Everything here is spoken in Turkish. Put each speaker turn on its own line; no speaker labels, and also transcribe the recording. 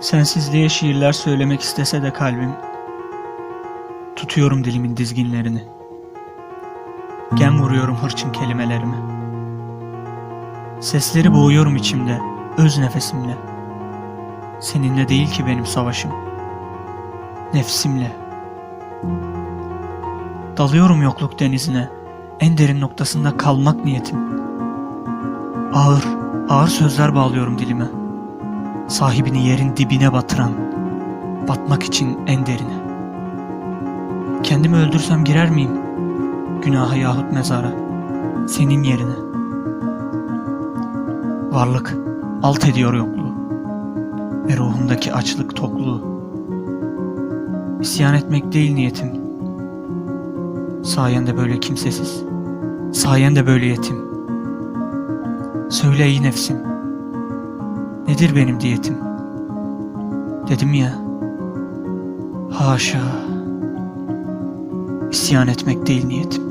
Sensizliğe şiirler söylemek istese de kalbim, tutuyorum dilimin dizginlerini. Gem vuruyorum hırçın kelimelerime. Sesleri boğuyorum içimde, öz nefesimle. Seninle değil ki benim savaşım. Nefsimle. Dalıyorum yokluk denizine, en derin noktasında kalmak niyetim. Ağır, ağır sözler bağlıyorum dilime. Sahibini yerin dibine batıran, batmak için en derine. Kendimi öldürsem girer miyim? Günaha yahut mezara, senin yerine. Varlık alt ediyor yokluğu ve ruhumdaki açlık tokluğu. İsyan etmek değil niyetim. Sayende böyle kimsesiz, sayende böyle yetim. Söyle ey nefsim, nedir benim diyetim? Dedim ya, haşa, isyan etmek değil niyetim.